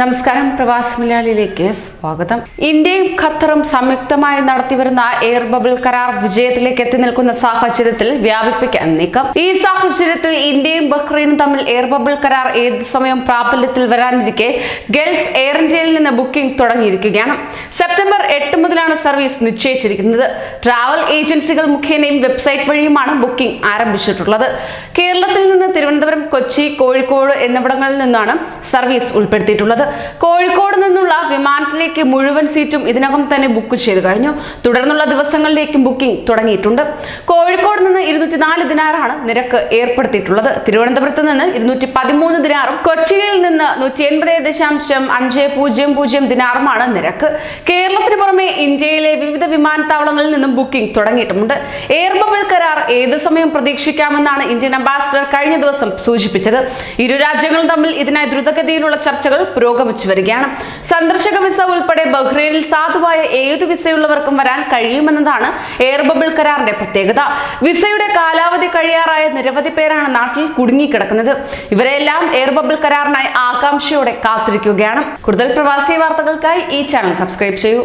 നമസ്കാരം പ്രവാസി മലയാളിയിലേക്ക് സ്വാഗതം. ഇന്ത്യയും ഖത്തറും സംയുക്തമായി നടത്തിവരുന്ന എയർ ബബിൾ കരാർ വിജയത്തിലേക്ക് എത്തി നിൽക്കുന്ന സാഹചര്യത്തിൽ വ്യാപിപ്പിക്കാൻ നീക്കം. ഈ സാഹചര്യത്തിൽ ഇന്ത്യയും ബഹ്റൈനും തമ്മിൽ എയർ ബബിൾ കരാർ ഏത് സമയം പ്രാബല്യത്തിൽ വരാനിരിക്കെ ഗൾഫ് എയർ ഇന്ത്യയിൽ നിന്ന് ബുക്കിംഗ് തുടങ്ങിയിരിക്കുകയാണ്. സെപ്റ്റംബർ എട്ട് മുതലാണ് സർവീസ് നിശ്ചയിച്ചിരിക്കുന്നത്. ട്രാവൽ ഏജൻസികൾ മുഖേനയും വെബ്സൈറ്റ് വഴിയുമാണ് ബുക്കിംഗ് ആരംഭിച്ചിട്ടുള്ളത്. കേരളത്തിൽ നിന്ന് തിരുവനന്തപുരം കൊച്ചി കോഴിക്കോട് എന്നിവിടങ്ങളിൽ നിന്നാണ് സർവീസ് ഉൾപ്പെടുത്തിയിട്ടുള്ളത്. കോഴിക്കോട് നിന്നുള്ള വിമാനത്തിലേക്ക് മുഴുവൻ സീറ്റും ഇതിനകം തന്നെ ബുക്ക് ചെയ്തു കഴിഞ്ഞു. തുടർന്നുള്ള ദിവസങ്ങളിലേക്കും ബുക്കിംഗ് തുടങ്ങിയിട്ടുണ്ട്. കോഴിക്കോട് നിന്ന് ഇരുന്നൂറ്റി നാല് ദിനാറാണ് നിരക്ക് ഏർപ്പെടുത്തിയിട്ടുള്ളത്. തിരുവനന്തപുരത്ത് നിന്ന് ഇരുന്നൂറ്റി പതിമൂന്ന് ദിനാറും കൊച്ചിയിൽ നിന്ന് നൂറ്റി എൺപത് ദശാംശം അഞ്ച് പൂജ്യം പൂജ്യം ദിനാറുമാണ് നിരക്ക്. കേരളത്തിന് പുറമെ ഇന്ത്യയിലെ വിവിധ വിമാനത്താവളങ്ങളിൽ നിന്നും ബുക്കിംഗ് തുടങ്ങിയിട്ടുമുണ്ട്. എയർ ബബിൾ കരാർ ഏത് സമയം പ്രതീക്ഷിക്കാമെന്നാണ് ഇന്ത്യൻ അംബാസിഡർ കഴിഞ്ഞ ദിവസം സൂചിപ്പിച്ചത്. ഇരു രാജ്യങ്ങളും തമ്മിൽ ഇതിനായി ദ്രുതഗതിയിലുള്ള ചർച്ചകൾ പുരോഗമിച്ചു വരികയാണ്. സന്ദർശക വിസ ഉൾപ്പെടെ ബഹ്റൈനിൽ സാധുവായ ഏത് വിസയുള്ളവർക്കും വരാൻ കഴിയുമെന്നതാണ് എയർ ബബിൾ കരാറിന്റെ പ്രത്യേകത. വിസയുടെ കാലാവധി കഴിയാറായ നിരവധി പേരാണ് നാട്ടിൽ കുടുങ്ങിക്കിടക്കുന്നത്. ഇവരെല്ലാം എയർ ബബിൾ കരാറിനായി ആകാംക്ഷയോടെ കാത്തിരിക്കുകയാണ്. കൂടുതൽ പ്രവാസി വാർത്തകൾക്കായി ഈ ചാനൽ സബ്സ്ക്രൈബ് ചെയ്യൂ.